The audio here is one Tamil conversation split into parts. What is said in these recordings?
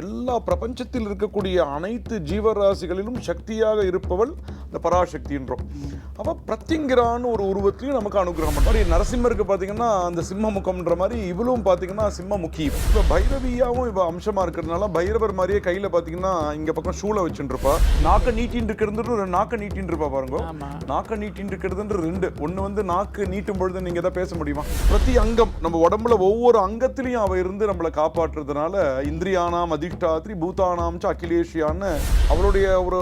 எல்லா பிரபஞ்சத்தில் இருக்கக்கூடிய அனைத்து ஜீவராசிகளிலும் சக்தியாக இருப்பவள் இந்த பராசக்தின்றோம். அவ பிரத்திங்கிரான்னு ஒரு உருவத்திலையும் நமக்கு அனுகிரகம் மாதிரி நரசிம்மருக்கு பார்த்தீங்கன்னா அந்த சிம்ம முகம்ன்ற மாதிரி இவளும் பார்த்தீங்கன்னா சிம்ம முக்கி இப்போ பைரவியாவும் இவ அம்சமா இருக்கிறதுனால பைரவர் மாதிரியே கையில பார்த்தீங்கன்னா இங்க பக்கம் சூளை வச்சுட்டு இருப்பா நாக்க நீட்டின்னு இருக்கிறது ஒரு நாக்க நீட்டின்னு இருப்பா பாருங்க நாக்க நீட்டின்னு இருக்கிறதுன்ற ரெண்டு. ஒண்ணு வந்து நாக்கு நீட்டும் பொழுது நீங்க தான் பேச முடியுமா? பிரதி அங்கம் நம்ம உடம்புல ஒவ்வொரு அங்கத்திலையும் அவ இருந்து நம்மளை காப்பாற்றுறதுனால இந்திரியானாம் அதிஷ்டாத்ரி பூதானாம் அகிலேஷியான்னு. அவளுடைய ஒரு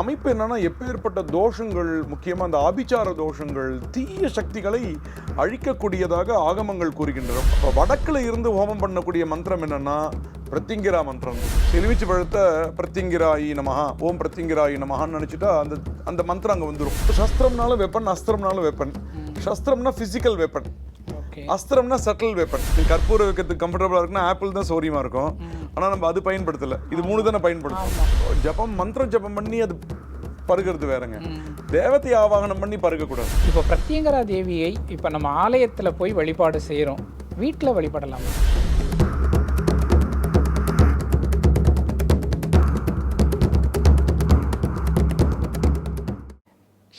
அமைப்பு என்னன்னா எப்பேற்பட்ட தோஷங்கள் முக்கியமா அந்த ஆபிச்சார தோஷங்கள் தீய சக்திகளை அழிக்கக்கூடியதாக ஆகமங்கள் கூறுகின்றன. இப்போ வடக்குல இருந்து ஹோமம் பண்ணக்கூடிய மந்திரம் என்னன்னா பிரத்திங்கிரா மந்திரம். எலுமிச்சு பழத்தை பிரத்திங்கிராயி நமஹா ஓம் பிரத்திங்கிராயி நமஹான்னு நினைச்சிட்டா அந்த அந்த மந்திரம் அங்க வந்துரும். சஸ்திரம்னாலும் வெப்பன் அஸ்திரம்னாலும் வெப்பன் சஸ்திரம்னா பிசிக்கல் வெப்பன் அஸ்திரம்னா சட்டில் வெப்பன் நீ கற்பூர வைக்கிறதுக்கு கம்ஃபர்டபுளா இருக்குன்னா ஆப்பிள் தான் சௌரியமா இருக்கும். ஆனா நம்ம அது பயன்படுத்தல. இது மூணு தானே பயன்படுத்தும். ஜபம் மந்திரம் ஜபம் பண்ணி அது பருகிறது வேறங்க. தேவத்தை ஆவாகனம் பண்ணி பருகக்கூடாது. இப்போ பிரத்யங்கரா தேவியை இப்போ நம்ம ஆலயத்தில் போய் வழிபாடு செய்கிறோம் வீட்டில் வழிபடலாமா?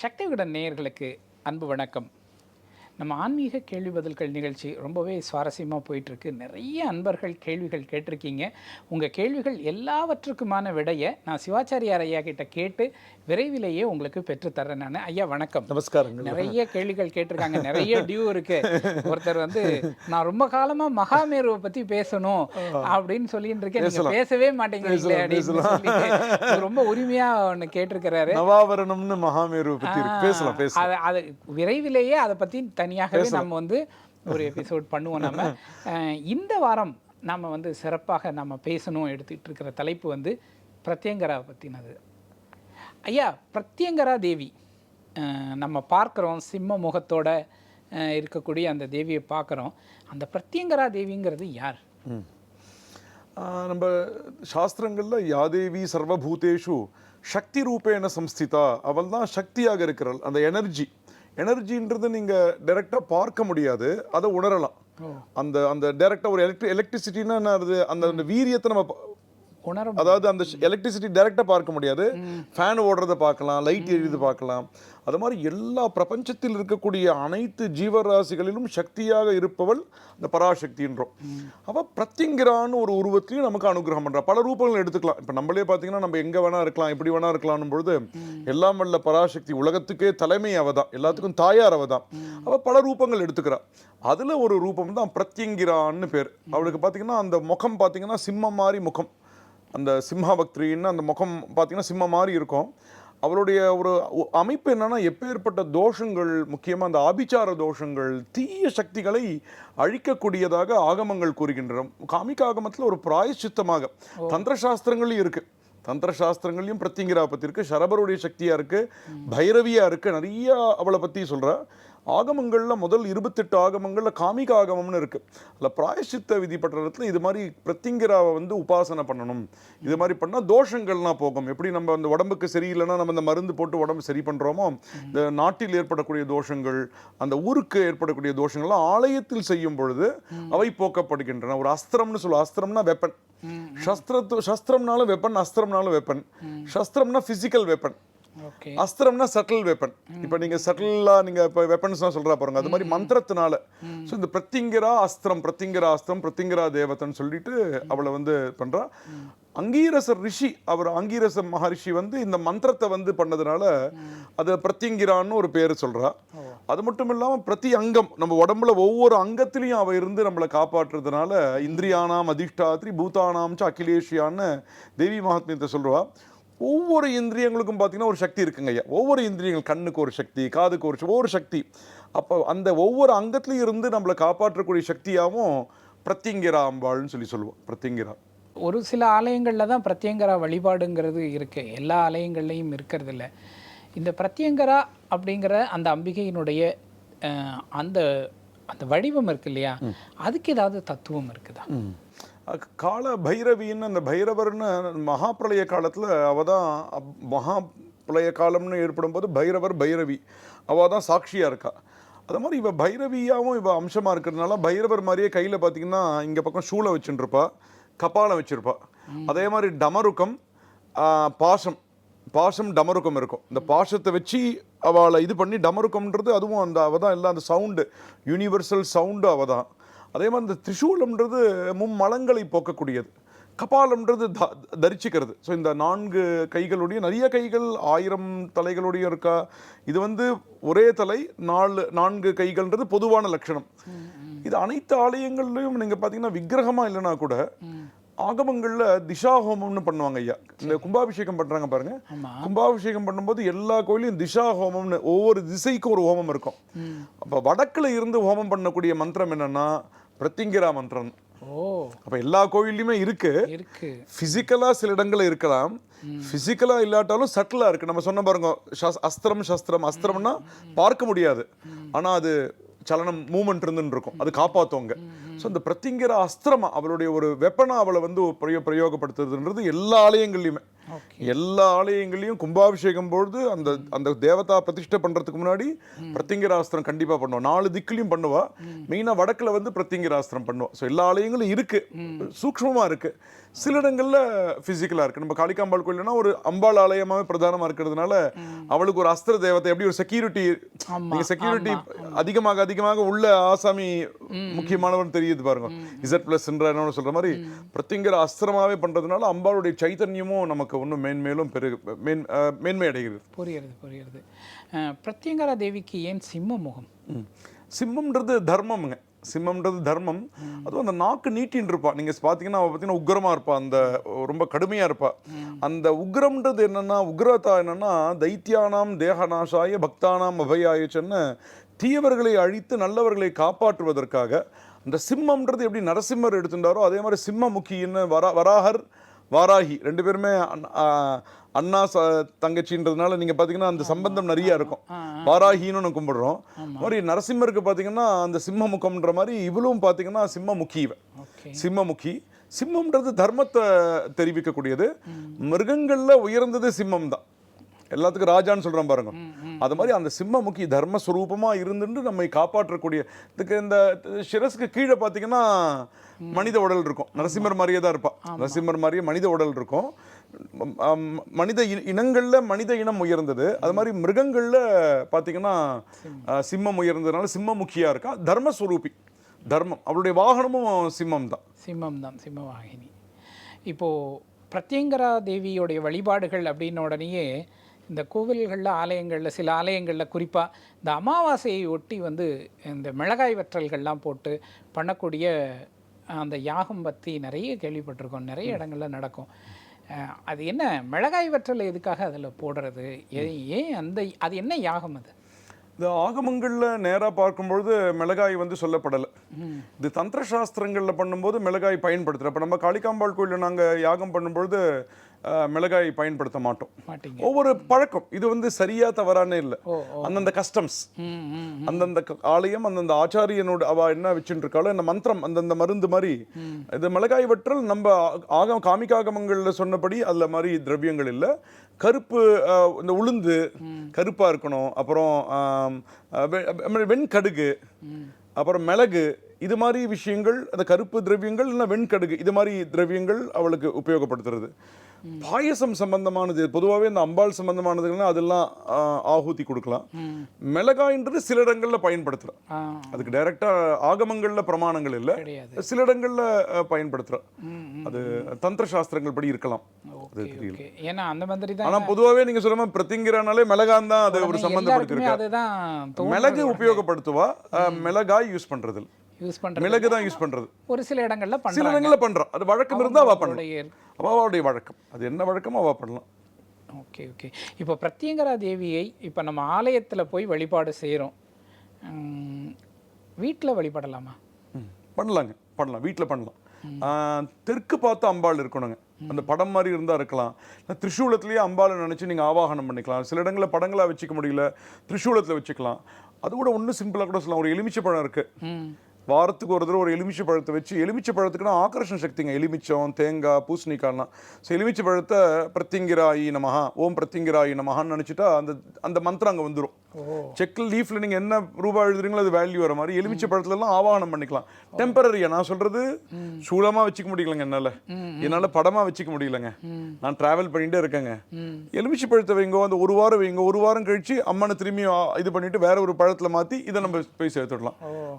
சக்தி விகடன் நேயர்களுக்கு அன்பு வணக்கம். நம்ம ஆன்மீக கேள்வி பதில்கள் நிகழ்ச்சி ரொம்பவே சுவாரஸ்யமாக போயிட்டுருக்கு. நிறைய அன்பர்கள் கேள்விகள் கேட்டிருக்கீங்க. உங்கள் கேள்விகள் எல்லாவற்றுக்குமான விடையை நான் சிவாச்சாரியார் ஐயா கிட்ட கேட்டு விரைவிலேயே உங்களுக்கு பெற்றுத்தர்றேன் நான். ஐயா வணக்கம். நமஸ்காரங்கள். நிறைய கேள்விகள் கேட்டிருக்காங்க. நிறைய டியூ இருக்கு. ஒருத்தர் வந்து நான் ரொம்ப காலமா மகாமேருவை பத்தி பேசணும் அப்படின்னு சொல்லிட்டு இருக்கேன். நீங்க பேசவே மாட்டேங்கிறீங்களே அப்படின்னு ரொம்ப உரிமையா ஒண்ணு கேட்டிருக்கிறாரு. நவாவரணம்னு மகாமேரு பத்தி இருக்கு. பேசலாம் பேசலாம். அது விரைவிலேயே அதை பத்தி தனியாகவே நம்ம வந்து ஒரு எபிசோட் பண்ணுவோம் நம்ம இந்த வாரம் நாம வந்து சிறப்பாக நம்ம பேசணும் எடுத்துட்டு இருக்கிற தலைப்பு வந்து பிரத்யங்கரா பத்தினது. ஐயா பிரத்யங்கரா தேவி நம்ம பார்க்குறோம் சிம்ம முகத்தோட இருக்கக்கூடிய அந்த தேவியை பார்க்குறோம். அந்த பிரத்யங்கரா தேவிங்கிறது யார்? நம்ம சாஸ்திரங்கள்ல யாதேவி சர்வபூதேஷு சக்தி ரூபேன சம்ஸ்திதா அவள் தான் சக்தியாக இருக்கிறாள் அந்த எனர்ஜி எனர்ஜின்றது நீங்க டைரக்டா பார்க்க முடியாது அதை உணரலாம். அந்த அந்த டைரக்டா ஒரு எலக்ட்ரி எலக்ட்ரிசிட்டின்னா என்ன அது அந்த அந்த வீரியத்தை நம்ம உணர அதாவது அந்த எலக்ட்ரிசிட்டி டைரக்டா பார்க்க முடியாது. ஃபேன் ஓடுறத பார்க்கலாம் லைட் எரியுது பார்க்கலாம். அது மாதிரி எல்லா பிரபஞ்சத்தில் இருக்கக்கூடிய அனைத்து ஜீவராசிகளிலும் சக்தியாக இருப்பவள் இந்த பராசக்தின்றோம். அவ பிரத்திங்கிரான்னு ஒரு உருவத்திலையும் நமக்கு அனுகிரகம் பண்றா. பல ரூபங்கள் எடுத்துக்கலாம். இப்ப நம்மளே பாத்தீங்கன்னா நம்ம எங்க வேணா இருக்கலாம் எப்படி வேணா இருக்கலாம்னு பொழுது எல்லாம் வல்ல பராசக்தி உலகத்துக்கே தலைமை அவ தான் எல்லாத்துக்கும் தாயார் அவ தான் அவ பல ரூபங்கள் எடுத்துக்கிறா. அதுல ஒரு ரூபம் தான் பிரத்யங்கிரான்னு பேர். அவளுக்கு பாத்தீங்கன்னா அந்த முகம் பாத்தீங்கன்னா சிம்மம் மாதிரி முகம். அந்த சிம்ஹாபக்திரின்னு அந்த முகம் பார்த்தீங்கன்னா சிம்ம மாதிரி இருக்கும். அவளுடைய ஒரு அமைப்பு என்னன்னா எப்பேற்பட்ட தோஷங்கள் முக்கியமாக அந்த ஆபிச்சார தோஷங்கள் தீய சக்திகளை அழிக்கக்கூடியதாக ஆகமங்கள் கூறுகின்றன. காமிக ஆகமத்தில் ஒரு பிராயச்சித்தமாக தந்திர சாஸ்திரங்களையும் இருக்கு. தந்திர சாஸ்திரங்களையும் பிரத்திங்கிரா பத்தி இருக்கு சரபருடைய சக்தியா இருக்கு பைரவியா இருக்கு நிறைய அவளை பத்தி சொல்றா. ஆகமங்கள்ல முதல் இருபத்தெட்டு ஆகமங்கள்ல காமிக ஆகமம்னு இருக்கு. அதில் பிராயசித்த விதிப்பட்ட இடத்துல இது மாதிரி பிரத்திங்கிராவை வந்து உபாசனை பண்ணணும். இது மாதிரி பண்ணா தோஷங்கள்லாம் போகும். எப்படி நம்ம அந்த உடம்புக்கு சரியில்லைன்னா நம்ம இந்த மருந்து போட்டு உடம்பு சரி பண்றோமோ? இந்த நாட்டில் ஏற்படக்கூடிய தோஷங்கள் அந்த ஊருக்கு ஏற்படக்கூடிய தோஷங்கள்லாம் ஆலயத்தில் செய்யும் பொழுது அவை போக்கப்படுகின்றன. ஒரு அஸ்திரம்னு சொல்லுவோம். அஸ்திரம்னா வெப்பன் சஸ்திரத்து சஸ்திரம்னாலும் வெப்பன் அஸ்திரம்னாலும் வெப்பன் சஸ்திரம்னா பிசிக்கல் வெப்பன் அஸ்திரம்னா சட்டில் வெப்பன் இப்போ நீங்க சட்டிலா நீங்க இப்போ வெப்பன்ஸ்லாம் சொல்றா பாருங்க. அது மாதிரி மந்திரத்தினால. ஸோ இந்த பிரத்திங்கிரா அஸ்திரம் பிரத்திங்கிரா அஸ்திரம் பிரத்திங்கிரா தேவதன்னு சொல்லிட்டு அவளை வந்து பண்றா. அங்கீரசர் ரிஷி அவர் அங்கீரச மகரிஷி வந்து இந்த மந்திரத்தை வந்து பண்ணதுனால அது பிரத்திங்கிரான்னு ஒரு பேர் சொல்றா. அது மட்டும் இல்லாம பிரதி அங்கம் நம்ம உடம்புல ஒவ்வொரு அங்கத்திலையும் அவ இருந்து நம்மளை காப்பாற்றுறதுனால இந்திரியானாம் அதிஷ்டாத்ரி பூதானாம் அகிலேஷியான்னு தேவி மகாத்மியத்தை சொல்றா. ஒவ்வொரு இந்திரியங்களுக்கும் பார்த்தீங்கன்னா ஒரு சக்தி இருக்குங்க ஐயா. ஒவ்வொரு இந்திரியங்கள் கண்ணுக்கு ஒரு சக்தி காதுக்கு ஒரு ஒவ்வொரு சக்தி. அப்போ அந்த ஒவ்வொரு அங்கத்திலையும் இருந்து நம்மளை காப்பாற்றக்கூடிய சக்தியாகவும் பிரத்திங்கிரா அம்பாள்னு சொல்லி சொல்லுவோம். பிரத்திங்கிரா ஒரு சில ஆலயங்களில் தான் பிரத்யங்கரா வழிபாடுங்கிறது இருக்கு. எல்லா ஆலயங்கள்லையும் இருக்கிறது இல்ல இந்த பிரத்யங்கரா அப்படிங்கிற அந்த அம்பிகையினுடைய அந்த அந்த வடிவம் இருக்கு இல்லையா? அதுக்கு ஏதாவது தத்துவம் இருக்குதா? கால பைரவின்னு அந்த பைரவர்னு மகாபிரளய காலத்தில் அவ தான் மகா பிரளய காலம்னு ஏற்படும் போது பைரவர் பைரவி. அவ தான் சாட்சியாக இருக்கா. அது மாதிரி இவ பைரவியாவும் இவ அம்சமாக இருக்கிறதுனால பைரவர் மாதிரியே கையில் பார்த்தீங்கன்னா இங்கே பக்கம் சூளை வச்சுருப்பா கபாலம் வச்சிருப்பா. அதே மாதிரி டமருக்கம் பாசம் பாசம் டமருக்கம் இருக்கும். இந்த பாசத்தை வச்சு அவளை இது பண்ணி டமருக்கம்ன்றது அதுவும் அந்த அவ தான் எல்லாம் அந்த சவுண்டு யூனிவர்சல் சவுண்டு அவ தான். அதே மாதிரி இந்த திரிசூலம்ன்றது மும்மலங்களை போக்கக்கூடியது. கபாலம்ன்றது த- தரிச்சுக்கிறது. ஸோ இந்த நான்கு கைகளுடைய நிறைய கைகள் ஆயிரம் தலைகளுடைய இருக்கா? இது வந்து ஒரே தலை நாலு நான்கு கைகள்ன்றது பொதுவான லட்சணம். இது அனைத்து ஆலயங்கள்லையும் நீங்கள் பார்த்தீங்கன்னா விக்கிரகமாக இல்லைன்னா கூட ஆகமங்கள்ல திஷா ஹோமம்னு பண்ணுவாங்க ஐயா. இந்த கும்பாபிஷேகம் பண்றாங்க பாருங்க. கும்பாபிஷேகம் பண்ணும்போது எல்லா கோயிலையும் திஷா ஹோமம்னு ஒவ்வொரு திசைக்கும் ஒரு ஹோமம் இருக்கும். அப்ப வடக்குல இருந்து ஹோமம் பண்ணக்கூடிய மந்திரம் என்னன்னா பிரத்திங்கிரா மந்திரம் ஓ. அப்ப எல்லா கோயில்லையுமே இருக்கு. இருக்கு. பிசிக்கலா சில இடங்கள்ல இருக்கலாம். பிசிக்கலா இல்லாட்டாலும் சட்டிலா இருக்கு. நம்ம சொன்ன பாருங்க அஸ்திரம் சஸ்திரம் அஸ்திரம்னா பார்க்க முடியாது. ஆனா அது சலனம் மூமெண்ட் இருந்துன்னு இருக்கும். அது காப்பாத்துவாங்க ஸோ இந்த பிரத்திங்கிற அஸ்திரமா அவளுடைய ஒரு வெப்பனா அவளை வந்து பிரயோ பிரயோகப்படுத்துறதுன்றது எல்லா ஆலயங்கள்லையுமே. எல்லா ஆலயங்களையும் கும்பாபிஷேகம் பொழுது அந்த அந்த தேவதா பிரதிஷ்டை பண்றதுக்கு முன்னாடி பிரத்திங்கிராஸ்திரம் கண்டிப்பா பண்ணுவோம் நாலு திக்குலையும் பண்ணுவா. மெயினா வடக்குல வந்து பிரத்திங்கிராஸ்திரம் பண்ணுவோம் ஸோ எல்லா ஆலயங்களும் இருக்கு. சூக்ஷ்மமா இருக்கு. சில இடங்கள்ல பிசிக்கலா இருக்கு. நம்ம காளிகாம்பாள் கோயில்னா ஒரு அம்பாள் ஆலயமாவே பிரதானமா இருக்கிறதுனால அவளுக்கு ஒரு அஸ்திர தேவதை எப்படி ஒரு செக்யூரிட்டி செக்யூரிட்டி அதிகமாக அதிகமாக உள்ள ஆசாமி முக்கியமானவன் தெரியுது பாருங்க. இசட் பிளஸ் சொல்ற மாதிரி பிரத்திங்கிற அஸ்திரமாவே பண்றதுனால அம்பாளுடைய சைத்தன்யமும் நமக்கு இன்னும் மேன்மேலும் பெருகு மேன் மேன்மை அடைகிறது புரியுறது அஹ், பிரத்யங்கரா தேவிக்கு ஏன் சிம்ம முகம். சிம்மம்ன்றது தர்மம்ங்க. சிம்மம்ன்றது தர்மம். அதுவும் அந்த நாக்கு நீட்டின்னு இருப்பா. நீங்க பாத்தீங்கன்னா அவ பாத்தீங்கன்னா உக்ரமா இருப்பா. அந்த ரொம்ப கடுமையா இருப்பா. அந்த உக்ரம்ன்றது என்னன்னா உக்ரதா என்னன்னா தைத்தியானாம் தேகநாசாய பக்தானாம் அபயாயுச்சன்னு தீயவர்களை அழித்து நல்லவர்களை காப்பாற்றுவதற்காக அந்த சிம்மம்ன்றது எப்படி நரசிம்மர் எடுத்துட்டாரோ அதே மாதிரி சிம்ம முக்கின்னு வரா வராகர் வாராகி ரெண்டு பேருமே அண்ணா- ச தங்கச்சின்றதுனால நீங்க பாத்தீங்கன்னா அந்த சம்பந்தம் நிறைய இருக்கும். வாராகின்னு ஒன்று கும்பிடுறோம். மாதிரி நரசிம்மருக்கு பாத்தீங்கன்னா அந்த சிம்ம முகம்ன்ற மாதிரி இவளும் பாத்தீங்கன்னா சிம்ம முக்கி இவ. ஓகே. சிம்மமுகி. சிம்மம்ன்றது தர்மத்தை தெரிவிக்கக்கூடியது. மிருகங்கள்ல உயர்ந்தது சிம்மம் தான் எல்லாத்துக்கும் ராஜான்னு சொல்றோம் பாருங்க. அது மாதிரி அந்த சிம்மமுகி தர்மஸ்வரூபமா இருந்துட்டு நம்மை காப்பாற்றக்கூடிய இதுக்கு இந்த சிரஸ்க்கு கீழே பார்த்தீங்கன்னா மனித உடல் இருக்கும். நரசிம்மர் மாதிரியே தான் இருப்பா. நரசிம்மர் மாதிரியே மனித உடல் இருக்கும். மனித இனங்கள்ல மனித இனம் உயர்ந்தது. அது மாதிரி மிருகங்கள்ல பார்த்தீங்கன்னா சிம்மம். உயர்ந்ததுனால சிம்மமுக்கியா இருக்கா? தர்மஸ்வரூபி தர்மம். அவளுடைய வாகனமும் சிம்மம் தான். சிம்மம் தான். சிம்மவாகினி இப்போது பிரத்யங்கரா தேவியோடைய வழிபாடுகள் அப்படின்ன உடனேயே இந்த கோவில்களில் ஆலயங்களில் சில ஆலயங்களில் குறிப்பாக இந்த அமாவாசையை ஒட்டி வந்து இந்த மிளகாய் வற்றல்கள்லாம் போட்டு பண்ணக்கூடிய அந்த யாகம் பற்றி நிறைய கேள்விப்பட்டிருக்கோம். நிறைய இடங்கள்ல நடக்கும். அது என்ன மிளகாய் வற்றல் எதுக்காக அதில் போடுறது? ஏன் அந்த அது என்ன யாகம் அது? இந்த ஆகமங்கள்ல நேரா பார்க்கும்பொழுது மிளகாய் வந்து சொல்லப்படலை. இது தந்திர சாஸ்திரங்கள்ல பண்ணும்போது மிளகாய் பயன்படுத்துகிறோம் இப்போ நம்ம காளிகாம்பாள் கோயிலில் நாங்க யாகம் பண்ணும்பொழுது மிளகாய் பயன்படுத்த மாட்டோம். ஒவ்வொரு பழக்கம். இது வந்து சரியா தவறானே இல்லை. அந்தந்த கஸ்டம்ஸ் அந்தந்த ஆலயம் அந்தந்த ஆச்சாரியனோட அவ என்ன வச்சுட்டு இருக்காளோ இந்த மந்திரம் அந்தந்த மருந்து மாதிரி. இது மிளகாய் வற்றல் நம்ம ஆகம் காமிகாகமங்கள்ல சொன்னபடி அதுல மாதிரி திரவியங்கள் இல்லை. கருப்பு இந்த உளுந்து கருப்பா இருக்கணும். அப்புறம் வெண்கடுகு. அப்புறம் மிளகு. இது மாதிரி விஷயங்கள் அந்த கருப்பு திரவியங்கள் இல்லை வெண்கடுகு. இது மாதிரி திரவியங்கள் அவளுக்கு உபயோகப்படுத்துறது. பாயசம் சம்பந்தமானது பொதுவாகவே இந்த அம்பாள் சம்பந்தமானதுன்னா அதெல்லாம் ஆஹ், ஆஹூதி கொடுக்கலாம். மிளகாய்ன்றது சில இடங்கள்ல பயன்படுத்துறோம். ஆ. அதுக்கு டைரக்டா ஆகமங்கள்ல பிரமாணங்கள் இல்ல. சில இடங்கள்ல அஹ், பயன்படுத்துறோம். ம் ம் அது தந்திர சாஸ்திரங்கள் படி இருக்கலாம். Okay okay. ஏன்னா அந்த மாதிரி தான் ஆனா பொதுவாவே நீங்க சொல்ல மாதிரி பிரத்திங்கிறானாலே மிளகான் தான் அது ஒரு தோணும் மிளகு உபயோகப்படுத்துவா மிளகாய் யூஸ் பண்றது இல்ல. யூஸ் பண்றது. மிளகு தான் யூஸ் பண்றது. ஒரு சில இடங்கள்ல சில பண்றாங்க. இடங்கள்ல பண்றோம். அது வழக்கம் இருந்தா அவ பண்ணலாம். அவாவுடைய வழக்கம். அது என்ன வழக்கமோ அவ பண்ணலாம். Okay okay. இப்போ பிரத்யங்கரா தேவியை இப்போ நம்ம ஆலயத்துல போய் வழிபாடு செய்கிறோம் வீட்டில் வழிபடலாமா? பண்ணலாங்க. பண்ணலாம். வீட்டில் பண்ணலாம். தெற்கு பார்த்து அம்பாள் இருக்கணுங்க. அந்த படம் மாதிரி இருந்தால் இருக்கலாம். இல்லை திரிசூலத்திலேயே அம்பாளை நினச்சி நீங்கள் ஆவாகனம் பண்ணிக்கலாம். சில இடங்களில் படங்களாக வச்சுக்க முடியல. திரிசூலத்தில் வச்சுக்கலாம். அது கூட ஒன்றும் சிம்பிளாக கூட சொல்லலாம். ஒரு எலுமிச்சை பழம் இருக்குது வாரத்துக்கு ஒரு தடவை ஒரு எலுமிச்சை பழத்தை வச்சு எலுமிச்சை பழத்துக்குன்னா ஆக்கர்ஷண சக்திங்க. எலுமிச்சம் தேங்காய் பூசணிக்காய்லாம் ஸோ எலுமிச்சை பழத்தை பிரத்திங்கிராயி நமஹா ஓம் பிரத்திங்கிராயி நமஹான்னு நினச்சிட்டா அந்த அந்த மந்திரம் அங்கே வந்துடும் செக்கில் லீஃப்ல நீங்க என்ன ரூபாய் எழுதுறீங்களோ அது வேல்யூ வர மாதிரி எலுமிச்சை பழத்துல எல்லாம் ஆவாகனம் பண்ணிக்கலாம். டெம்பரரியா நான் சொல்றது சூலமா வச்சுக்க முடியலங்க என்னால. என்னால படமா வச்சுக்க முடியலங்க. நான் டிராவல் பண்ணிட்டே இருக்கேங்க. எலுமிச்சை பழத்தை வைங்க அந்த ஒரு வாரம் வைங்க ஒரு வாரம் கழிச்சு அம்மனை திரும்பி இது பண்ணிட்டு வேற ஒரு பழத்துல மாத்தி இதை நம்ம போய் சேர்த்துடலாம்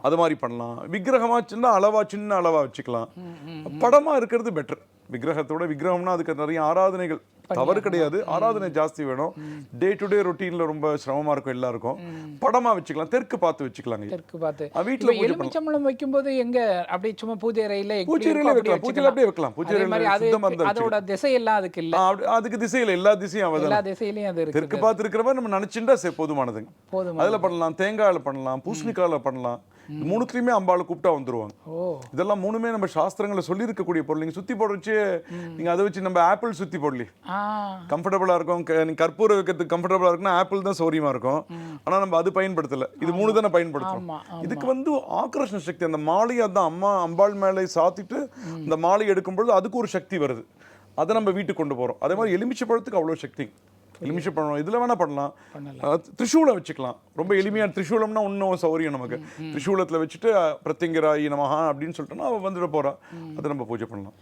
அது மாதிரி பண்ணலாம். விக்கிரகமா சின்ன அளவா சின்ன அளவா வச்சுக்கலாம். படமா இருக்கிறது பெட்டர் விக்கிரகத்தோட விக்கிரகம்னா அதுக்கு நிறைய ஆராதனைகள். தவறு கிடையாது. ஆராதனை ஜாஸ்தி வேணும். டே டு டே ரொட்டீன்ல ரொம்ப சிரமமா இருக்கும் எல்லாருக்கும். படமா வச்சுக்கலாம். தெற்கு பார்த்து வச்சுக்கலாங்க. தெற்கு பார்த்து. பூஜை எலுமிச்சம்பழம் வைக்கும்போது எங்க? அப்படியே சும்மா பூஜை அறையில பூஜை அறையில வைக்கலாம். வச்சுக்கலாம். அப்படியே வைக்கலாம். பூஜை அதே மாதிரி அறையில அதோட திசையெல்லாம் அதுக்கு இல்ல. அதுக்கு திசையில எல்லா திசையும் அவதான் எல்லா திசையிலயும் அது தெற்கு பார்த்து இருக்கிறவ நம்ம நினைச்சுட்டா சரி போதுமானதுங்க. போதுமா அதுல பண்ணலாம். தேங்காயில பண்ணலாம். பூசணிக்காயில பண்ணலாம். மூணுத்துலயுமே அம்பாளை கூப்பிட்டா வந்துருவாங்க. இதெல்லாம் மூணுமே நம்ம சாஸ்திரங்களை சொல்லி இருக்கக்கூடிய பொருள். நீங்க சுத்தி போட வச்சு நீங்க அதை வச்சு நம்ம ஆப்பிள் சுத்தி போடலி. ஆ. கம்ஃபர்டபுளா இருக்கும். க- நீங்க கற்பூர வைக்கிறதுக்கு கம்ஃபர்டபுளா இருக்குன்னா ஆப்பிள் தான் சௌரியமா இருக்கும். ஆனா நம்ம அது பயன்படுத்தல. இது மூணு தானே ஆமா. இதுக்கு வந்து ஆக்ரோஷ சக்தி அந்த மாலையை அதான் அம்மா அம்பாள் மேலே சாத்திட்டு இந்த மாலை எடுக்கும் பொழுது அதுக்கு ஒரு சக்தி வருது. அதை நம்ம வீட்டுக்கு கொண்டு போறோம். அதே மாதிரி எலுமிச்சை பழத்துக்கு அவ்வளோ சக்தி. எலுமிச்சை பழம் இதுல வேணா பண்ணலாம். திரிசூலம் வச்சுக்கலாம். ரொம்ப எளிமையா திரிசூலம்னா இன்னும் சௌரியம் நமக்கு. திரிசூலத்துல வச்சுட்டு அஹ், பிரத்யங்கராயி நமஹா அப்படின்னு சொல்லிட்டோம்னா அவ வந்துட போறா. அதை நம்ம பூஜை பண்ணலாம்.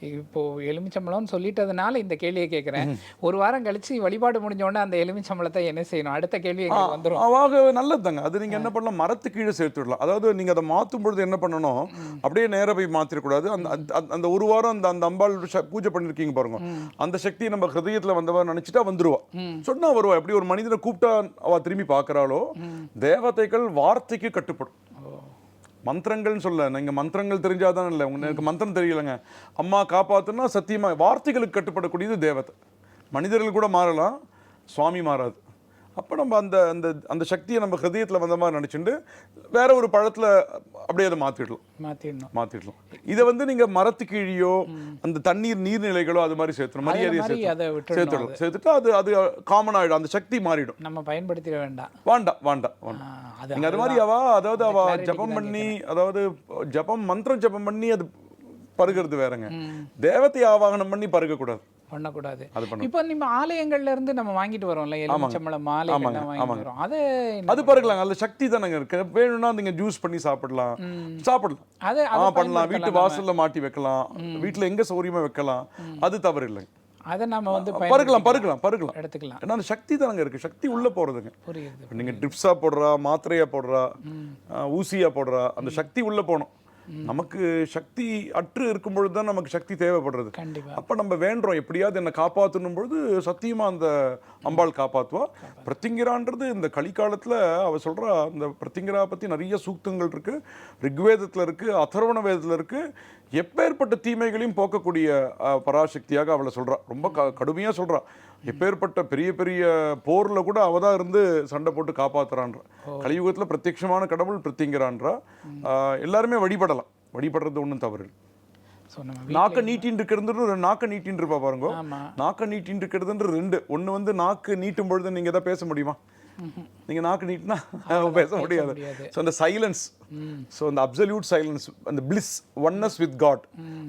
இப்போ எலுமிச்சம்பழம்னு சொல்லிட்டதுனால இந்த கேள்வியை கேட்குறேன். ஒரு வாரம் கழிச்சு வழிபாடு முடிஞ்ச உடனே அந்த எலுமிச்சம்பழத்தை என்ன செய்யணும்? அடுத்த கேள்வி வந்துரும். அவாக நல்லதுதாங்க அது நீங்க என்ன பண்ணலாம்? மரத்து கீழே சேர்த்து விடலாம் அதாவது நீங்க அதை மாத்தும் பொழுது என்ன பண்ணணும்? அப்படியே நேரா போய் மாத்திரக்கூடாது. அந்த அந்த- ஒரு வாரம் அந்த அந்த அம்பாள் பூஜை பண்ணிருக்கீங்க பாருங்க. அந்த சக்தியை நம்ம ஹிருதயத்துல வந்தவா நினைச்சிட்டா வந்துருவா. சொன்னா வருவா. எப்படி ஒரு மனிதனை கூப்பிட்டா அவ திரும்பி பார்க்கறாளோ தேவதைகள் வார்த்தைக்கு கட்டுப்படும். மந்திரங்கள்னு சொல்ல நீங்கள் மந்திரங்கள் தெரிஞ்சால் தானே இல்லை. உங்களுக்கு மந்திரம் தெரியலைங்க. அம்மா காப்பாற்றுனா சத்தியமாக வார்த்தைகளுக்கு கட்டுப்படக்கூடியது தேவதை. மனிதர்கள் கூட மாறலாம் சுவாமி மாறாது. அப்போ நம்ம அந்த அந்த அந்த சக்தியை நம்ம ஹிருதயத்தில் வந்த மாதிரி நினச்சிட்டு வேற ஒரு பழத்தில் அப்படியே அதை மாற்றிடலாம் மாத்திடணும். மாற்றிடலாம் இதை வந்து நீங்க மரத்து கீழியோ அந்த தண்ணீர் நீர்நிலைகளோ அது மாதிரி சேர்த்தணும் மரியாதையை சேர்த்துடலாம் சேர்த்துட்டா அது அது காமன் ஆயிடும். அந்த சக்தி மாறிடும். நம்ம பயன்படுத்திட வேண்டாம். வேண்டாம் வேண்டாம் வேண்டாம். ஆ, அது மாதிரி அவ அதாவது அவ ஜபம் பண்ணி அதாவது ஜபம் மந்திரம் ஜபம் பண்ணி அது பருகிறது வேறங்க. தேவத்தை ஆவாகனம் பண்ணி பருக கூடாது பண்ணக்கூடாது. அது. இப்போ நம்ம ஆலயங்கள்ல இருந்து நம்ம வாங்கிட்டு வரோம்ல எலுமிச்சம்பழம் மாலைகள்லாம் வாங்கிட்டு வரோம். அது அது பருகலாம் அதுல சக்தி தானங்க இருக்கு. வேணும்னா நீங்க ஜூஸ் பண்ணி சாப்பிடலாம். சாப்பிடலாம். அது அதை பண்ணலாம். வீட்டு வாசல்ல மாட்டி வைக்கலாம். வீட்டுல எங்க சௌரியமா வைக்கலாம். அது தவறு இல்லைங்க. அதை நம்ம வந்து பருகலாம் பருகலாம் பருகலாம். எடுத்துக்கலாம். ஏன்னா அந்த சக்தி தானங்க இருக்கு. சக்தி உள்ள போறதுங்க. புரியுது இப்ப நீங்க ட்ரிப்ஸா போடுறா மாத்திரையா போடுறா ஊசியா போடுறா அந்த சக்தி உள்ள போகணும். நமக்கு சக்தி அற்று இருக்கும் பொழுது தான் நமக்கு சக்தி தேவைப்படுறது. அப்ப நம்ம வேண்டுறோம் எப்படியாவது என்னை காப்பாற்றணும் பொழுது சத்தியமா அந்த அம்பாள் காப்பாத்துவா. பிரத்திங்கிரான்றது இந்த கலிக்காலத்துல அவ சொல்றா இந்த பிரத்திங்கிரா பத்தி நிறைய சூக்தங்கள் இருக்கு ரிக்வேதத்துல இருக்கு அதர்வண வேதத்துல இருக்கு. எப்பேற்பட்ட தீமைகளையும் போக்கக்கூடிய பராசக்தியாக அவளை சொல்றா. ரொம்ப க- கடுமையா சொல்றா. எப்பேற்பட்ட பெரிய பெரிய போர்ல கூட அவ தான் இருந்து சண்டை போட்டு காப்பாத்துறான்ற. கலியுகத்துல பிரத்யட்சமான கடவுள் பிரத்திங்கிறான்றா. ஆஹ், எல்லாருமே வழிபடலாம். வழிபடுறது ஒண்ணும் தவறு நாக்க நீட்டின் இருக்கிறது நாக்க நீட்டின் இருப்பா பாருங்க நாக்க நீட்டின் இருக்கிறதுன்ற ரெண்டு. ஒண்ணு வந்து நாக்கு நீட்டும் பொழுது நீங்க எதாவது பேச முடியுமா? நீங்க நாக்கு நீட்டினா பேச முடியாது. ஸோ அந்த சைலன்ஸ் ஸோ அந்த அப்சல்யூட் சைலன்ஸ் அந்த பிளிஸ் ஒன்னஸ் வித் காட்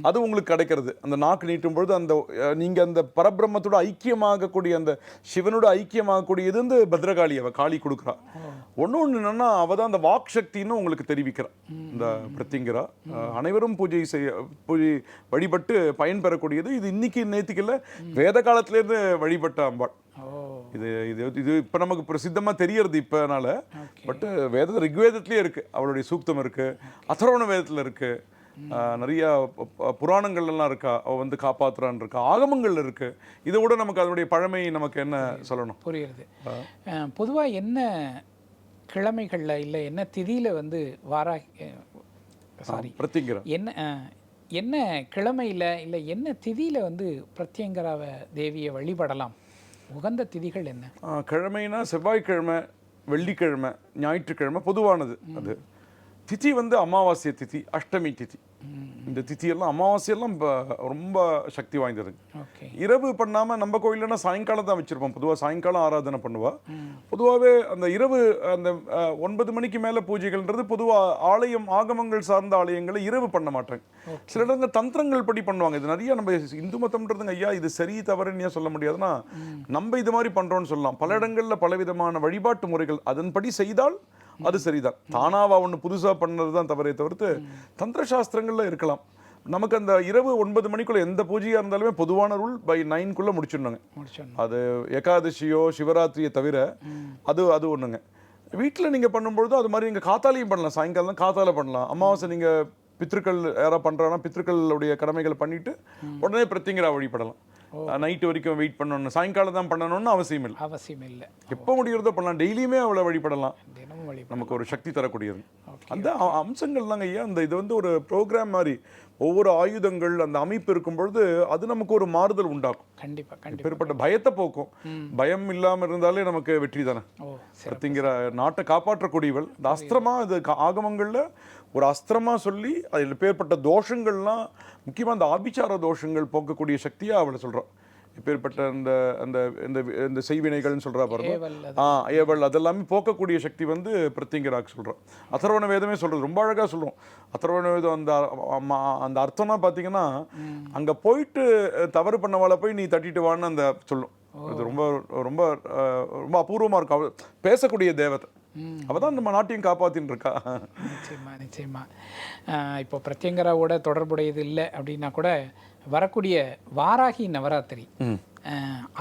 அது உங்களுக்கு கிடைக்கிறது. அந்த நாக்கு நீட்டும் பொழுது அந்த அஹ், நீங்க அந்த பரபிரம்மத்தோட ஐக்கியமாகக்கூடிய அந்த சிவனோட ஐக்கியமாகக்கூடியது வந்து பத்ரகாளி அவ காளி கொடுக்குறா. ஒண்ணு ஒண்ணு என்னன்னா அவ தான் அந்த வாக் சக்தின்னு உங்களுக்கு தெரிவிக்கிறா. இந்த பிரத்திங்கரா. அஹ், அனைவரும் பூஜை செய்ய பூஜை வழிபட்டு பயன்பெறக்கூடியது. இது இன்னைக்கு நேத்திக்கு இல்ல வேத காலத்துல இருந்து வழிபட்ட அம்பாள். இது இது இது இப்ப நமக்கு பிரசித்தமா தெரியறது இப்பனால பட் வேத ரிக்வேதத்திலேயே இருக்கு. அவளுடைய சூக்தம் இருக்கு. அதர்வண வேதத்துல இருக்கு. ஆஹ் நிறைய ப- ப- புராணங்கள்ல எல்லாம் இருக்கா? அவ வந்து காப்பாத்துறான்னு இருக்கா? ஆகமங்கள்ல இருக்கு. இதை விட நமக்கு அதனுடைய பழமை நமக்கு என்ன சொல்லணும்? புரியுது. பொதுவா என்ன கிழமைகள்ல இல்ல என்ன திதியில வந்து வாரா சாரி பிரத்திங்கிற என்ன என்ன கிழமையில இல்ல என்ன திதியில வந்து பிரத்யங்கராவ தேவியை வழிபடலாம்? உகந்த திதிகள் என்ன? கிழமைனா செவ்வாய்க்கிழமை வெள்ளிக்கிழமை ஞாயிற்றுக்கிழமை பொதுவானது அது. திதி வந்து அமாவாசை திதி அஷ்டமி திதி. இந்த திதியெல்லாம் அமாவாசையெல்லாம் ரொம்ப சக்தி வாய்ந்தது. இரவு பண்ணாம நம்ம கோயிலனா சாயங்காலம் தான் வச்சிருப்போம். பொதுவா சாயங்காலம் ஆராதனை பண்ணுவா. பொதுவாகவே அந்த இரவு அந்த ஒன்பது மணிக்கு மேல பூஜைகள்ன்றது பொதுவா ஆலயம் ஆகமங்கள் சார்ந்த ஆலயங்களை இரவு பண்ண மாட்டாங்க. சில இடங்கள் தந்திரங்கள் படி பண்ணுவாங்க. இது நிறைய நம்ம இந்து மதம்ன்றதுங்க ஐயா இது சரி தவறுன்னு சொல்ல முடியாதுன்னா நம்ம இது மாதிரி பண்றோம்னு சொல்லலாம். பல இடங்கள்ல பலவிதமான வழிபாட்டு முறைகள் அதன்படி செய்தால் அது சரிதான். தானாவா ஒண்ணு புதுசா பண்ணது தான் தவறே தவிர்த்து தந்திர சாஸ்திரங்கள்ல இருக்கலாம். நமக்கு அந்த இரவு ஒன்பது மணிக்குள்ள எந்த பூஜையா இருந்தாலுமே பொதுவான ரூல் பை நைன்குள்ள முடிச்சிடணுங்க. அது ஏகாதசியோ சிவராத்திரியை தவிர அது அது ஒண்ணுங்க. வீட்டில் நீங்க பண்ணும்பொழுது அது மாதிரி நீங்க காத்தாலையும் பண்ணலாம். சாயங்காலம் காத்தால பண்ணலாம். அமாவாசை நீங்க பித்ருக்கள் யாராவது பண்றாங்கன்னா பித்ருக்களுடைய கடமைகளை பண்ணிட்டு உடனே பிரத்திங்கரா வழிபடலாம். நைட்டு வரைக்கும் வெயிட் பண்ணணும் சாயங்காலம் தான் பண்ணணும்னு. அவசியம் இல்லை அவசியம் இல்லை எப்போ முடிகிறதோ பண்ணலாம். டெய்லியுமே அவளை வழிபடலாம். நமக்கு ஒரு சக்தி தரக்கூடியது. அந்த அ- அம்சங்கள் தாங்க ஐயா அந்த இது வந்து ஒரு ப்ரோக்ராம் மாதிரி ஒவ்வொரு ஆயுதங்கள் அந்த அமைப்பு இருக்கும் பொழுது அது நமக்கு ஒரு மாறுதல் உண்டாக்கும். கண்டிப்பா கண்டிப்பா பயத்தை போக்கும். பயம் இல்லாம இருந்தாலே நமக்கு வெற்றி தானே? பிரத்திங்கிற நாட்டை காப்பாற்றக்கூடியவள். இந்த அஸ்திரமா இது ஆகமங்கள்ல ஒரு அஸ்திரமா சொல்லி அதில் பேர்பட்ட தோஷங்கள்லாம் முக்கியமா அந்த ஆபிச்சார தோஷங்கள் போக்கக்கூடிய சக்தியா அவளை சொல்றோம் இப்பேற்பட்ட அந்த அந்த இந்த இந்த செய்வினைகள்னு சொல்றா பாருங்க. ஆ ஏவல் அதெல்லாமே போக்கக்கூடிய சக்தி வந்து பிரத்திங்கராக்கு சொல்கிறோம் அதர்வண வேதமே சொல்றது ரொம்ப அழகா சொல்றோம். அதர்வண வேதம் அந்த அந்த அர்த்தம்னா பார்த்தீங்கன்னா அங்க போயிட்டு தவறு பண்ணவாள போய் நீ தட்டிட்டு வான்னு அந்த சொல்லும். அது ரொம்ப ரொம்ப ரொம்ப அபூர்வமா இருக்கும். பேசக்கூடிய தேவதை. அவ தான் நம்ம நாட்டையும் காப்பாத்தின்னு இருக்கா நிச்சயமா. நிச்சயமா இப்போ பிரத்யங்கராவோட தொடர்புடையது இல்லை அப்படின்னா கூட வரக்கூடிய வாராகி நவராத்திரி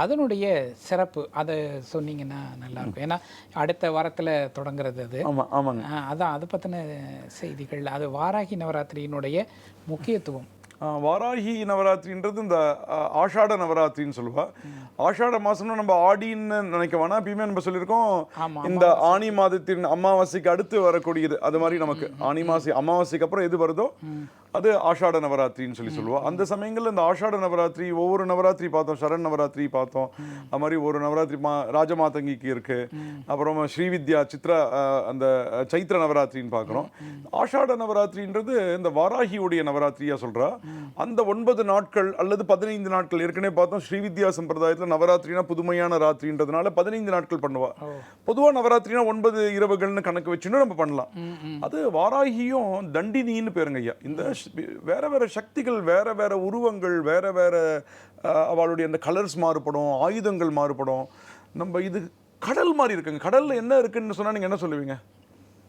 அதனுடைய சிறப்பு அதை சொன்னீங்கன்னா நல்லா இருக்கும். ஏன்னா அடுத்த வாரத்துல தொடங்குறது அது. ஆமா ஆமாங்க. அதான் அதை பத்தின செய்திகள். அது வாராகி நவராத்திரியினுடைய முக்கியத்துவம். வாராகி நவராத்திரின்றது இந்த ஆஷாட நவராத்திரின்னு சொல்லுவா. ஆஷாட மாசம்னா நம்ம ஆடின்னு நினைக்க வேணாம் எப்பயுமே நம்ம சொல்லியிருக்கோம். இந்த ஆனி மாதத்தின் அமாவாசைக்கு அடுத்து வரக்கூடியது அது மாதிரி நமக்கு. ஆனி மாசி அமாவாசைக்கு அப்புறம் எது வருதோ? அது ஆஷாட நவராத்திரின்னு சொல்லி சொல்லுவோம் அந்த சமயங்கள்ல இந்த ஆஷாட நவராத்திரி ஒவ்வொரு நவராத்திரி பார்த்தோம் சரண் நவராத்திரி பார்த்தோம். அது மாதிரி ஒரு நவராத்திரி மா ராஜமாதங்கிக்கு இருக்கு. அப்புறம் ஸ்ரீவித்யா சித்ரா அந்த சைத்திர நவராத்திரின்னு பார்க்குறோம். ஆஷாட நவராத்திரின்றது இந்த வாராகியுடைய நவராத்திரியா சொல்றா. அந்த ஒன்பது நாட்கள் அல்லது பதினைந்து நாட்கள் ஏற்கனவே பார்த்தோம் ஸ்ரீவித்யா சம்பிரதாயத்துல நவராத்திரினா புதுமையான ராத்திரின்றதுனால பதினைந்து நாட்கள் பண்ணுவா. பொதுவா நவராத்திரினா ஒன்பது இரவுகள்னு கணக்கு வச்சுன்னு நம்ம பண்ணலாம். அது வாராகியும் தண்டினின்னு பேருங்க ஐயா இந்த வேற வேற சக்திகள் வேற வேற உருவங்கள் வேற வேற அவளுடைய அந்த கலர்ஸ் மாறுபடும் ஆயுதங்கள் மாறுபடும். நம்ம இது கடல் மாதிரி இருக்குங்க. கடல்ல என்ன இருக்குன்னு சொன்னா நீங்க என்ன சொல்லுவீங்க?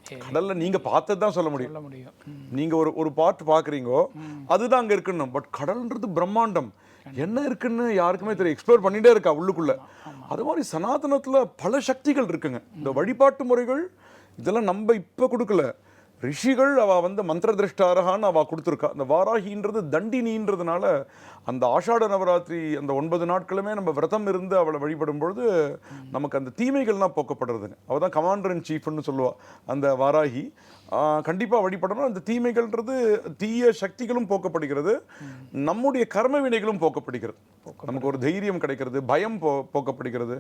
கடல்ல நீங்க பார்த்தது தான் சொல்ல முடியும். சொல்ல முடியும். ம். நீங்க ஒரு ஒரு பார்ட் பாக்குறீங்கோ அதுதான் அங்க இருக்கணும் பட் கடல்ன்றது பிரம்மாண்டம். என்ன இருக்குன்னு யாருக்குமே தெரியும் எக்ஸ்ப்ளோர் பண்ணிட்டே இருக்கா உள்ளுக்குள்ள. அது மாதிரி சனாதனத்துல பல சக்திகள் இருக்குங்க. இந்த வழிபாட்டு முறைகள் இதெல்லாம் நம்ம இப்ப கொடுக்கல. ரிஷிகள் அவ வந்து மந்திர திருஷ்டாரகான்னு அவ கொடுத்துருக்கா. அந்த வாராகின்றது தண்டினின்றதுனால அந்த ஆஷாட நவராத்திரி அந்த ஒன்பது நாட்களுமே நம்ம விரதம் இருந்து அவளை வழிபடும் பொழுது நமக்கு அந்த தீமைகள்லாம் போக்கப்படுறதுங்க. அவ தான் கமாண்டர் இன் சீஃப்னு சொல்லுவா. அந்த வாராகி. கண்டிப்பாக வழிபடணும். அந்த தீமைகள்ன்றது தீய சக்திகளும் போக்கப்படுகிறது. நம்முடைய கர்ம வினைகளும் போக்கப்படுகிறது. நமக்கு ஒரு தைரியம் கிடைக்கிறது பயம் போ போக்கப்படுகிறது.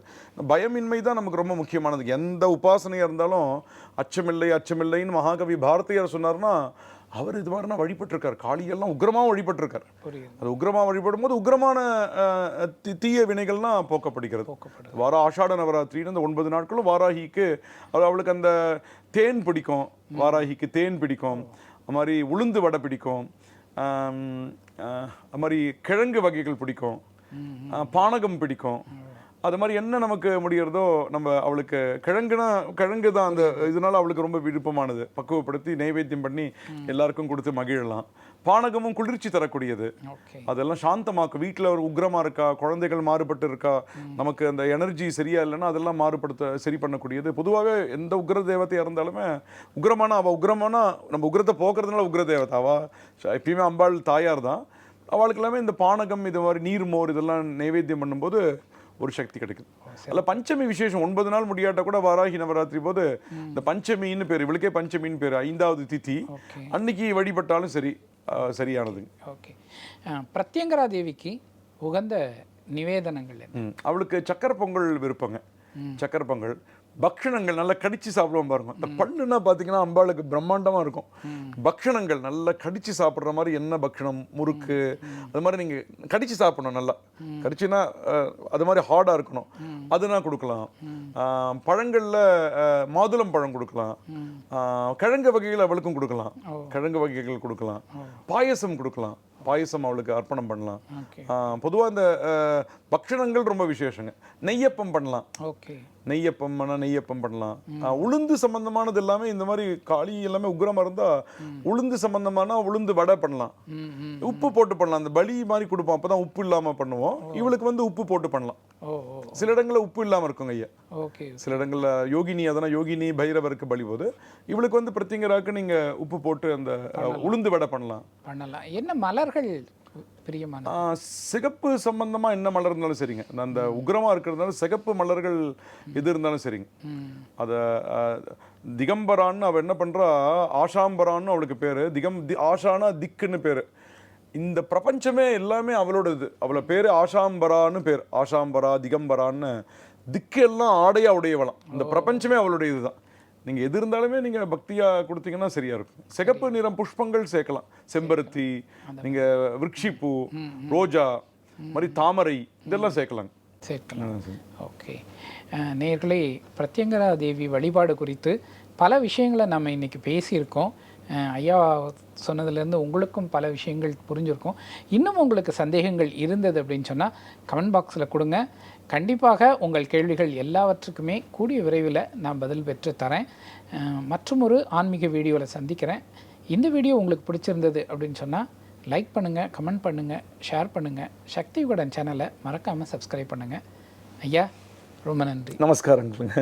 பயமின்மை தான் நமக்கு ரொம்ப முக்கியமானது. எந்த உபாசனையாக இருந்தாலும் அச்சமில்லை அச்சமில்லைன்னு மகாகவி பாரதியார் சொன்னார்னா அவர் இது மாதிரினா வழிபட்டிருக்கார். காளியெல்லாம் உக்ரமா வழிபட்டிருக்கார். அது உக்ரமா வழிபடும் போது உக்ரமான தீய வினைகள்லாம் போக்கப்படுகிறது. வார ஆஷாட நவராத்திரின்னு அந்த ஒன்பது நாட்களும் வாராகிக்கு அது அவளுக்கு அந்த தேன் பிடிக்கும். வாராகிக்கு தேன் பிடிக்கும். அது மாதிரி உளுந்து வடை பிடிக்கும். அது மாதிரி கிழங்கு வகைகள் பிடிக்கும். பானகம் பிடிக்கும். அது மாதிரி என்ன நமக்கு முடிகிறதோ நம்ம அவளுக்கு கிழங்குனா கிழங்கு தான் அந்த இதனால அவளுக்கு ரொம்ப விருப்பமானது. பக்குவப்படுத்தி நைவேத்தியம் பண்ணி எல்லாருக்கும் கொடுத்து மகிழலாம். பானகமும் குளிர்ச்சி தரக்கூடியது. அதெல்லாம் சாந்தமாக்கும். வீட்டில் ஒரு உக்ரமா இருக்கா? குழந்தைகள் மாறுபட்டு இருக்கா? நமக்கு அந்த எனர்ஜி சரியா இல்லைன்னா அதெல்லாம் மாறுபடுத்த சரி பண்ணக்கூடியது. பொதுவாகவே எந்த உக்ர தேவதையா இருந்தாலுமே உக்ரமான அவ உக்ரமானா நம்ம உக்ரத்தை போக்குறதுனால உக்ர தேவதை அவ ச- எப்பயுமே அம்பாள் தாயார் தான். அவளுக்கு எல்லாமே இந்த பானகம் இது மாதிரி நீர் மோர் இதெல்லாம் நைவேத்தியம் பண்ணும்போது ஒரு சக்தி கிடைக்குது. அதில் பஞ்சமி விசேஷம் ஒன்பது நாள் முடியாட்ட கூட வாராகி நவராத்திரி போது இந்த பஞ்சமின்னு பேர் இவளுக்கே பஞ்சமின்னு பேர் ஐந்தாவது திதி. ஓகே. அன்னைக்கு வழிபட்டாலும் சரி அஹ், சரியானதுங்க ஓகே. பிரத்யங்கரா தேவிக்கு உகந்த நிவேதனங்கள். அவளுக்கு சக்கரை பொங்கல் விருப்பங்க. சக்கரை பொங்கல். பக்ஷணங்கள் நல்லா கடிச்சு சாப்பிடுவோம் பாருங்க. இந்த பல்லுன்னா பார்த்தீங்கன்னா அம்பாளுக்கு பிரம்மாண்டமா இருக்கும். பக்ஷணங்கள் நல்லா கடிச்சு சாப்பிடுற மாதிரி என்ன பக்ஷணம்? முறுக்கு. அது மாதிரி நீங்க கடிச்சு சாப்பிடணும் நல்லா. கடிச்சுன்னா அது மாதிரி ஹார்டா இருக்கணும். அதுனா கொடுக்கலாம். பழங்கள்ல மாதுளம் பழம் கொடுக்கலாம். கிழங்கு வகைகள் அவளுக்கும் கொடுக்கலாம். கிழங்கு வகைகள் கொடுக்கலாம். பாயசம் கொடுக்கலாம். பாயசம் அவளுக்கு அர்ப்பணம் பண்ணலாம். பொதுவாக இந்த பக்ஷணங்கள் ரொம்ப விசேஷங்க. நெய்யப்பம் பண்ணலாம். ஓகே. நெய்யப்பம் பண்ணா நெய்யப்பம் பண்ணலாம். உளுந்து சம்பந்தமானது எல்லாமே இந்த மாதிரி காளி எல்லாமே உக்ரமா இருந்தா உளுந்து சம்பந்தமான உளுந்து வடை பண்ணலாம். உப்பு போட்டு பண்ணலாம். அந்த பலி மாதிரி கொடுப்போம். அப்பதான் உப்பு இல்லாம பண்ணுவோம். இவளுக்கு வந்து உப்பு போட்டு பண்ணலாம். சில இடங்கள்ல உப்பு இல்லாம இருக்குங்க ஐயா. சில இடங்கள்ல யோகினி அதனா யோகினி பைரவருக்கு பலி போது. இவளுக்கு வந்து பிரத்திங்கராக்கு நீங்க உப்பு போட்டு அந்த உளுந்து வடை பண்ணலாம். பண்ணலாம். என்ன மலர்கள் பிரியமான சிகப்பு சம்பந்தமா என்ன மலர் இருந்தாலும் சரிங்க. அந்த- அந்த உக்ரமா இருக்கிறதுனால சிகப்பு மலர்கள் எது இருந்தாலும் சரிங்க. அத திகம்பரான்னு அவ என்ன பண்றா? ஆஷாம்பரான்னு அவளுக்கு பேரு. திகம் தி ஆஷானா திக்குன்னு பேரு. இந்த பிரபஞ்சமே எல்லாமே அவளோட இது அவளை பேரு ஆஷாம்பரான்னு பேர். ஆஷாம்பரா திகம்பரான்னு திக்கு எல்லாம் ஆடையா உடையவளாம். இந்த பிரபஞ்சமே அவளுடைய இதுதான் நீங்க எது இருந்தாலுமே நீங்க பக்தியா கொடுத்தீங்கன்னா சரியா இருக்கும். சிகப்பு நிறம் புஷ்பங்கள் சேர்க்கலாம். செம்பருத்தி நீங்க விருட்சிப்பூ ரோஜா மாதிரி தாமரை இதெல்லாம் சேர்க்கலாங்க சேர்க்கலாம். ஓகே. அஹ், நேயர்களே பிரத்யங்கரா தேவி வழிபாடு குறித்து பல விஷயங்களை நம்ம இன்னைக்கு பேசியிருக்கோம். ஐயா சொன்னதுலேருந்து உங்களுக்கும் பல விஷயங்கள் புரிஞ்சிருக்கும். இன்னும் உங்களுக்கு சந்தேகங்கள் இருந்தது அப்படின்னு சொன்னால் கமெண்ட் பாக்ஸில் கொடுங்க. கண்டிப்பாக உங்கள் கேள்விகள் எல்லாவற்றுக்குமே கூடிய விரைவில் நான் பதில் பெற்று தரேன். மற்றும் ஒரு ஆன்மீக வீடியோவில் சந்திக்கிறேன். இந்த வீடியோ உங்களுக்கு பிடிச்சிருந்தது அப்படின்னு சொன்னால் லைக் பண்ணுங்கள் கமெண்ட் பண்ணுங்கள் ஷேர் பண்ணுங்கள் சக்தி விகடன் சேனலை மறக்காமல் சப்ஸ்கிரைப் பண்ணுங்கள் ஐயா ரொம்ப நன்றி. நமஸ்காரங்களுங்க.